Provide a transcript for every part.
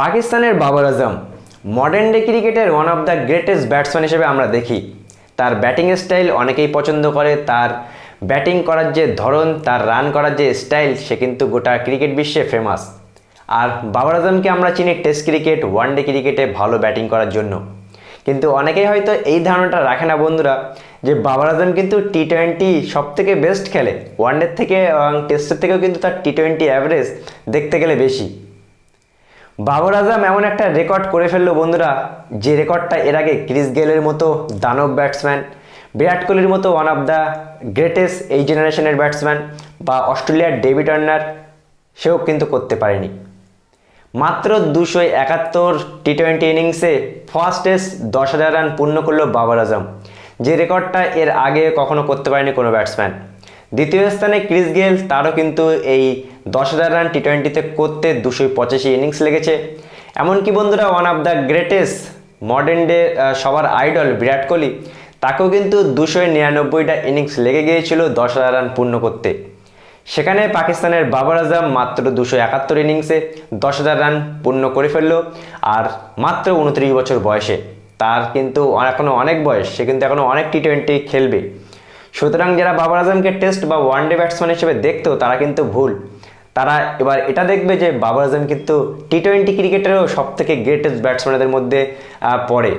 পাকিস্তানের Babar Azam modern day ক্রিকেটের one of the greatest batsman হিসেবে আমরা দেখি। তার ব্যাটিং স্টাইল অনেকেই পছন্দ করে, তার ব্যাটিং করার যে ধরন, তার রান করার যে স্টাইল সে কিন্তু গোটা ক্রিকেট বিশ্বে ফেমাস আর বাবর আজমকে আমরা চিনি টেস্ট ক্রিকেট ওয়ান ডে ক্রিকেটে ভালো ব্যাটিং করার জন্য। কিন্তু অনেকেই হয়তো এই ধারণাটা রাখে না বন্ধুরা, যে বাবর আজম কিন্তু টি টোয়েন্টি সব থেকে বেস্ট খেলে ওয়ানডের থেকে, এবং টেস্টের থেকেও কিন্তু তার টি টোয়েন্টি অ্যাভারেজ দেখতে গেলে বেশি। বাবর আজম এমন একটা রেকর্ড করে ফেলল বন্ধুরা, যে রেকর্ডটা এর আগে ক্রিস গেলের মতো, দানব ব্যাটসম্যান বিরাট কোহলির মতো ওয়ান অফ দ্য গ্রেটেস্ট এই জেনারেশনের ব্যাটসম্যান বা অস্ট্রেলিয়ার ডেভি টার্নার সেও কিন্তু করতে পারেনি। মাত্র দুশো একাত্তর টি টোয়েন্টি ইনিংসে ফার্স্টেস্ট দশ হাজার রান পূর্ণ করল বাবর আজম, যে রেকর্ডটা এর আগে কখনো করতে পারেনি কোনো ব্যাটসম্যান দ্বিতীয় স্থানে ক্রিস গেল, তারও কিন্তু এই দশ হাজার রান টি টোয়েন্টিতে করতে দুশো পঁচাশি ইনিংস লেগেছে। এমনকি বন্ধুরা one of the greatest modern day সবার আইডল বিরাট কোহলি, তাকেও কিন্তু দুশো নিরানব্বইটা ইনিংস লেগে গিয়েছিল দশ হাজার রান পূর্ণ করতে। সেখানে পাকিস্তানের বাবর আজম মাত্র দুশো একাত্তর ইনিংসে দশ হাজার রান পূর্ণ করে ফেলল, আর মাত্র উনত্রিশ বছর বয়সে। তার কিন্তু এখনও অনেক বয়স, সে কিন্তু এখনও অনেক টি টোয়েন্টি খেলবে। সুতরাং যারা বাবর আজমকে টেস্ট বা ওয়ান ডে ব্যাটসম্যান হিসেবে দেখতো, তারা কিন্তু ভুল। তারা এবার এটা দেখবে যে বাবর আজম কিন্তু টি টোয়েন্টি ক্রিকেটেরও সব থেকে গ্রেটেস্ট ব্যাটসম্যানদের মধ্যে পড়ে।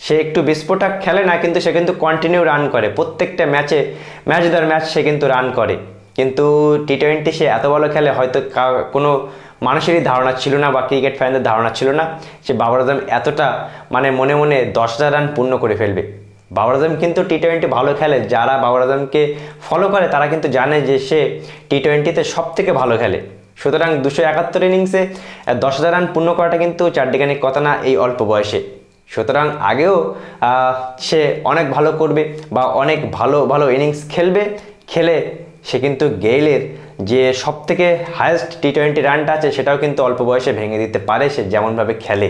সে একটু বিস্ফোটক খেলে না, কিন্তু সে কিন্তু কন্টিনিউ রান করে। প্রত্যেকটা ম্যাচে ম্যাচ দর ম্যাচ সে কিন্তু রান করে। কিন্তু টি টোয়েন্টি সে এত ভালো খেলে, হয়তো কোনো মানুষেরই ধারণা ছিল না বা ক্রিকেট ফ্যানদের ধারণা ছিল না সে বাবর আজম এতটা মানে মনে মনে দশ হাজার রান পূর্ণ করে ফেলবে। বাবর আজম কিন্তু টি টোয়েন্টি ভালো খেলে। যারা বাবর আজমকে ফলো করে, তারা কিন্তু জানে যে সে টি টোয়েন্টিতে সব থেকে ভালো খেলে। সুতরাং দুশো একাত্তর ইনিংসে দশ হাজার রান পূর্ণ করাটা কিন্তু চারটিখানি কথা না এই অল্প বয়সে। সুতরাং আগেও সে অনেক ভালো করবে বা অনেক ভালো ভালো ইনিংস খেলবে। খেলে সে কিন্তু গেইলের যে সব থেকে হায়েস্ট টি টোয়েন্টি রানটা আছে, সেটাও কিন্তু অল্প বয়সে ভেঙে দিতে পারে, সে যেমনভাবে খেলে।